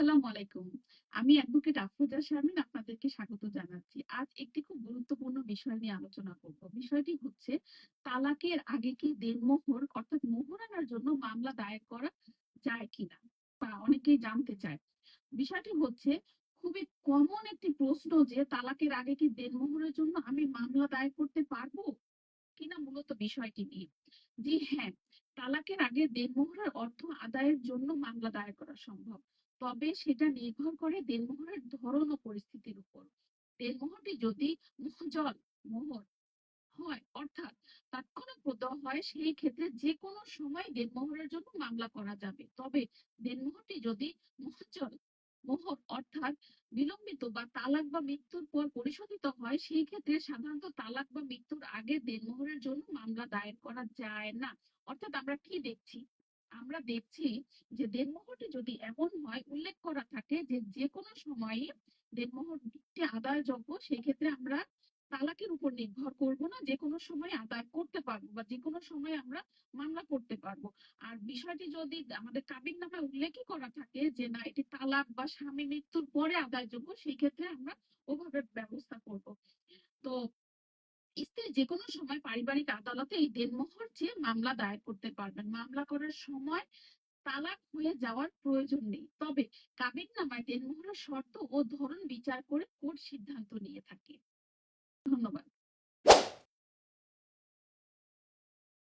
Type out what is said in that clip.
আসসালামু আলাইকুম। আমি অ্যাডভোকেট আফরোজা শারমিন আপনাদেরকে স্বাগত জানাচ্ছি। আজ একটি খুব গুরুত্বপূর্ণ বিষয় নিয়ে আলোচনা করব। বিষয়টি হচ্ছে তালাকের আগে কি অর্থাৎ জন্য মামলা দায়ের করা যায় কিনা? বা অনেকেই জানতে চায়। বিষয়টি হচ্ছে খুবই কমন একটি প্রশ্ন যে তালাকের আগে কি দেনমোহরের জন্য আমি মামলা দায়ের করতে পারব? কিনা মূলত বিষয়টি নিয়ে। জি হ্যাঁ, তালাকের আগে দেনমোহরের অর্থ আদায়ের জন্য মামলা দায়ের করা সম্ভব। তবে সেটা নির্ভর করে দেনমোহরের ধরন ও পরিস্থিতির উপর। দেনমোহরটি যদি মুহজল, মোহর হয়, অর্থাৎ তাৎক্ষণিক প্রদাহ হয়, সেই ক্ষেত্রে যে কোনো সময় দেনমোহরের জন্য মামলা করা যাবে। তবে দেনমোহরটি যদি অর্থাৎ বিলম্বিত বা তালাক বা মৃত্যুর পর পরিশোধিত হয়, সেই ক্ষেত্রে সাধারণত তালাক বা মৃত্যুর আগে দেনমোহরের জন্য মামলা দায়ের করা যায় না। অর্থাৎ আমরা কি দেখছি? আমরা দেখছি যে দেনমোহরটি যদি এমন হয়, উল্লেখ করা থাকে যে যে কোনো সময়ে দেনমোহরটি আদায়যোগ্য সেক্ষেত্রে আমরা তালাকের উপর নির্ভর করব না যেকোনো সময় আদায় করতে পারব বা যেকোনো সময় আমরা মামলা করতে পারব। আর বিষয়টি যদি আমাদের কাবিননামায় উল্লেখই করা থাকে যে, না, এটি তালাক বা স্বামী মৃত্যুর পরে আদায়যোগ্য, সেই ক্ষেত্রে আমরা ওভাবে ব্যবস্থা করব। তো স্ত্রী যেকোনো সময় পারিবারিক আদালতে এই দেনমোহর চেয়ে মামলা দায়ের করতে পারবেন। মামলা করার সময় তালাক হয়ে যাওয়ার প্রয়োজন নেই। তবে কাবিননামায় দেনমোহরের শর্ত ও ধরন বিচার করে কোর্ট সিদ্ধান্ত নিয়ে থাকে।